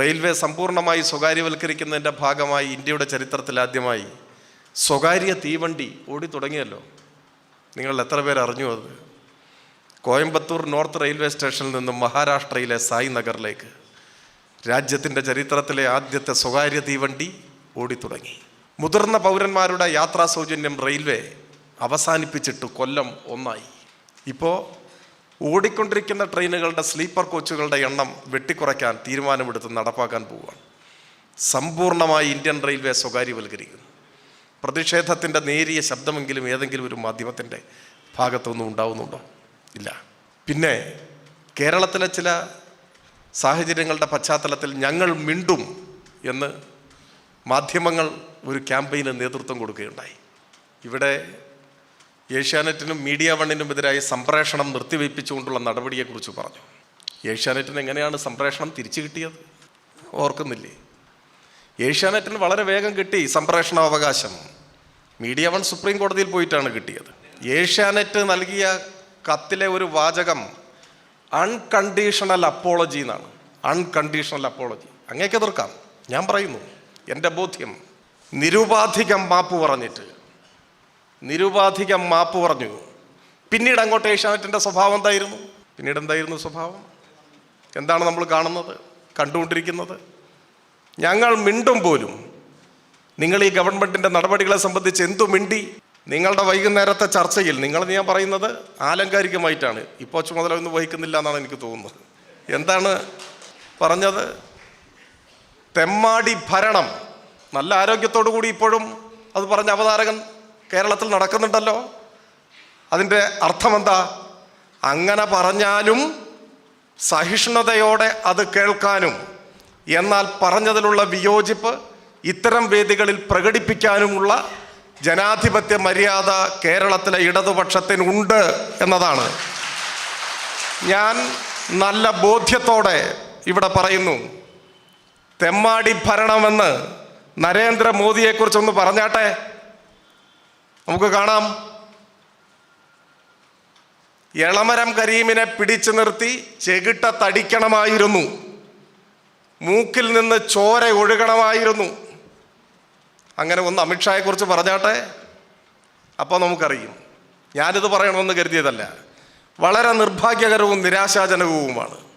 Railway സമ്പൂർണമായി സ്വകാര്യവൽക്കരിക്കുന്നതിന്റെ ഭാഗമായി ഇന്ത്യയുടെ ചരിത്രത്തിൽ ആദ്യമായി സ്വകാര്യ തീവണ്ടി ഓടി തുടങ്ങിയല്ലോ. നിങ്ങൾ എത്ര പേർ അറിഞ്ഞു അത്? കോയമ്പത്തൂർ നോർത്ത് റെയിൽവേ സ്റ്റേഷനിൽ നിന്നും മഹാരാഷ്ട്രയിലെ സായി നഗറിലേക്ക് രാജ്യത്തിന്റെ ചരിത്രത്തിലെ ആദ്യത്തെ സ്വകാര്യ തീവണ്ടി ഓടി തുടങ്ങി. മുതിർന്ന പൗരന്മാരുടെ യാത്രാ സൗജന്യം റെയിൽവേ അവസാനിപ്പിച്ചിട്ട് കൊല്ലം ഒന്നായി. ഇപ്പോൾ ഓടിക്കൊണ്ടിരിക്കുന്ന ട്രെയിനുകളുടെ സ്ലീപ്പർ കോച്ചുകളുടെ എണ്ണം വെട്ടിക്കുറയ്ക്കാൻ തീരുമാനമെടുത്ത് നടപ്പാക്കാൻ പോവുകയാണ്. സമ്പൂർണമായി ഇന്ത്യൻ റെയിൽവേ സ്വകാര്യവൽക്കരിക്കുന്നു. പ്രതിഷേധത്തിന്റെ നേരിയ ശബ്ദമെങ്കിലും ഏതെങ്കിലും ഒരു മാധ്യമത്തിന്റെ ഭാഗത്തൊന്നും ഉണ്ടാവുന്നുണ്ടോ? ഇല്ല. പിന്നെ കേരളത്തിലെ ചില സാഹചര്യങ്ങളുടെ പശ്ചാത്തലത്തിൽ ഞങ്ങൾ മിണ്ടും എന്ന് മാധ്യമങ്ങൾ ഒരു ക്യാമ്പയിന് നേതൃത്വം കൊടുക്കുകയുണ്ടായി. ഇവിടെ ഏഷ്യാനെറ്റിനും മീഡിയ വണ്ണിനും എതിരായി സംപ്രേഷണം നിർത്തിവെപ്പിച്ചുകൊണ്ടുള്ള നടപടിയെക്കുറിച്ച് പറഞ്ഞു. ഏഷ്യാനെറ്റിന് എങ്ങനെയാണ് സംപ്രേഷണം തിരിച്ചു കിട്ടിയത്? ഓർക്കുന്നില്ലേ? ഏഷ്യാനെറ്റിന് വളരെ വേഗം കിട്ടി സംപ്രേഷണ അവകാശം മീഡിയ വൺ സുപ്രീം കോടതിയിൽ പോയിട്ടാണ് കിട്ടിയത്. ഏഷ്യാനെറ്റ് നൽകിയ കത്തിലെ ഒരു വാചകം അൺകണ്ടീഷണൽ അപ്പോളജി എന്നാണ്. അൺകണ്ടീഷണൽ അപ്പോളജി അങ്ങേക്ക് എതിർക്കാം. ഞാൻ പറയുന്നു എന്റെ ബോധ്യം നിരുപാധികം മാപ്പ് പറഞ്ഞിട്ട് നിരുപാധികം മാപ്പ് പറഞ്ഞു. പിന്നീട് അങ്ങോട്ട് ഏഷ്യാനെറ്റിന്റെ സ്വഭാവം എന്തായിരുന്നു? പിന്നീട് എന്തായിരുന്നു സ്വഭാവം? എന്താണ് നമ്മൾ കാണുന്നത്? കണ്ടുകൊണ്ടിരിക്കുന്നത്? ഞങ്ങൾ മിണ്ടും പോലും. നിങ്ങൾ ഈ ഗവൺമെന്റിന്റെ നടപടികളെ സംബന്ധിച്ച് എന്തു മിണ്ടി? നിങ്ങളുടെ വൈകുന്നേരത്തെ ചർച്ചയിൽ നിങ്ങൾ ഞാൻ പറയുന്നത് ആലങ്കാരികമായിട്ടാണ്. ഇപ്പോൾ ചുമതല ഒന്നും വഹിക്കുന്നില്ല എന്നാണ് എനിക്ക് തോന്നുന്നത്. എന്താണ് പറഞ്ഞത്? തെമ്മാടി ഭരണം. നല്ല ആരോഗ്യത്തോടു കൂടി ഇപ്പോഴും അത് പറഞ്ഞ അവതാരകൻ കേരളത്തിൽ നടക്കുന്നുണ്ടല്ലോ. അതിന്റെ അർത്ഥമെന്താ? അങ്ങനെ പറഞ്ഞാലും സഹിഷ്ണുതയോടെ അത് കേൾക്കാനും എന്നാൽ പറഞ്ഞതിലുള്ള വിയോജിപ്പ് ഇത്തരം വേദികളിൽ പ്രകടിപ്പിക്കാനുമുള്ള ജനാധിപത്യ മര്യാദ കേരളത്തിലെ ഇടതുപക്ഷത്തിനുണ്ട് എന്നതാണ്. ഞാൻ നല്ല ബോധ്യത്തോടെ ഇവിടെ പറയുന്നു തെമ്മാടി ഭരണമെന്ന് നരേന്ദ്രമോദിയെക്കുറിച്ചൊന്ന് പറഞ്ഞാട്ടെ. നമുക്ക് കാണാം. എളമരം കരീമിനെ പിടിച്ചു നിർത്തി ചെകിട്ട തടിക്കണമായിരുന്നു. മൂക്കിൽ നിന്ന് ചോര ഒഴുകണമായിരുന്നു. അങ്ങനെ ഒന്ന് അമിത്ഷായെക്കുറിച്ച് പറഞ്ഞാട്ടെ? അപ്പോൾ നമുക്കറിയും. ഞാനിത് പറയണമെന്ന് കരുതിയതല്ല. വളരെ നിർഭാഗ്യകരവും നിരാശാജനകവുമാണ്.